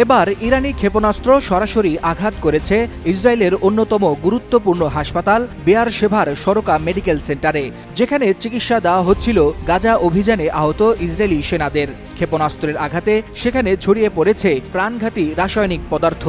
এবার ইরানি ক্ষেপণাস্ত্র সরাসরি আঘাত করেছে ইসরায়েলের অন্যতম গুরুত্বপূর্ণ হাসপাতাল বেয়ার সেভার সরকা মেডিকেল সেন্টারে, যেখানে চিকিৎসা দেওয়া হচ্ছিল গাজা অভিযানে আহত ইসরায়েলি সেনাদের। ক্ষেপণাস্ত্রের আঘাতে সেখানে ছড়িয়ে পড়েছে প্রাণঘাতী রাসায়নিক পদার্থ।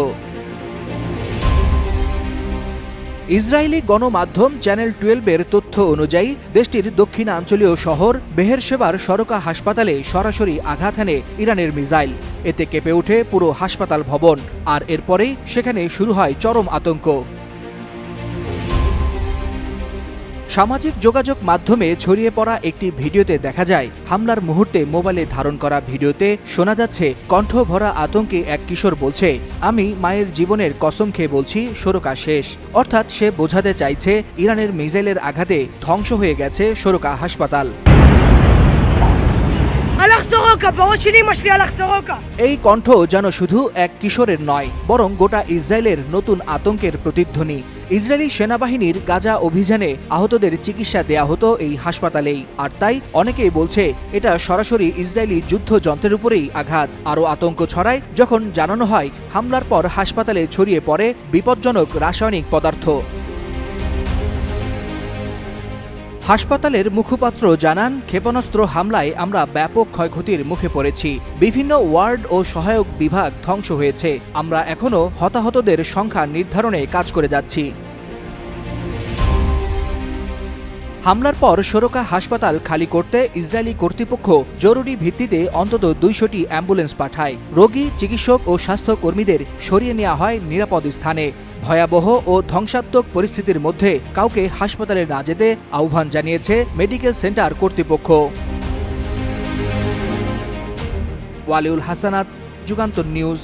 ইসরায়েলি গণমাধ্যম চ্যানেল টুয়েলভের তথ্য অনুযায়ী, দেশটির দক্ষিণাঞ্চলীয় শহর বেহেরশেবার সরকা হাসপাতালে সরাসরি আঘাত হানে ইরানের মিসাইল। এতে কেঁপে ওঠে পুরো হাসপাতাল ভবন, আর এরপরেই সেখানে শুরু হয় চরম আতঙ্ক। সামাজিক যোগাযোগ মাধ্যমে ছড়িয়ে পড়া একটি ভিডিওতে দেখা যায় হামলার মুহূর্তে মোবাইলে ধারণ করা ভিডিওতে শোনা যাচ্ছে কণ্ঠ ভরা আতঙ্কে এক কিশোর বলছে আমি মায়ের জীবনের কসম খেয়ে বলছি সরোকা শেষ। অর্থাৎ সে বোঝাতে চাইছে ইরানের মিসাইলের আঘাতে ধ্বংস হয়ে গেছে সরোকা হাসপাতাল। এই কণ্ঠ যেন শুধু এক কিশোরের নয় বরং গোটা ইসরায়েলের নতুন আতঙ্কের প্রতিধ্বনি। ইসরায়েলি সেনাবাহিনীর গাজা অভিযানে আহতদের চিকিৎসা দেয়া হতো এই হাসপাতালেই। আর তাই অনেকেই বলছে, এটা সরাসরি ইসরায়েলি যুদ্ধ যন্ত্রের উপরেই আঘাত। আরও আতঙ্ক ছড়ায় যখন জানানো হয়, হামলার পর হাসপাতালে ছড়িয়ে পড়ে বিপজ্জনক রাসায়নিক পদার্থ। হাসপাতালের মুখপাত্র জানান, ক্ষেপণাস্ত্র হামলায় আমরা ব্যাপক ক্ষয়ক্ষতির মুখে পড়েছি। বিভিন্ন ওয়ার্ড ও সহায়ক বিভাগ ধ্বংস হয়েছে। আমরা এখনও হতাহতদের সংখ্যা নির্ধারণে কাজ করে যাচ্ছি। হামলার পর সরকা হাসপাতাল খালি করতে ইসরায়েলি কর্তৃপক্ষ জরুরি ভিত্তিতে অন্তত দুইশোটি অ্যাম্বুলেন্স পাঠায়। রোগী, চিকিৎসক ও স্বাস্থ্যকর্মীদের সরিয়ে নেওয়া হয় নিরাপদ স্থানে। ভয়াবহ ও ধ্বংসাত্মক পরিস্থিতির মধ্যে কাউকে হাসপাতালে না যেতে আহ্বান জানিয়েছে মেডিকেল সেন্টার কর্তৃপক্ষ। ওয়ালিউল হাসানাত, যুগান্তর নিউজ।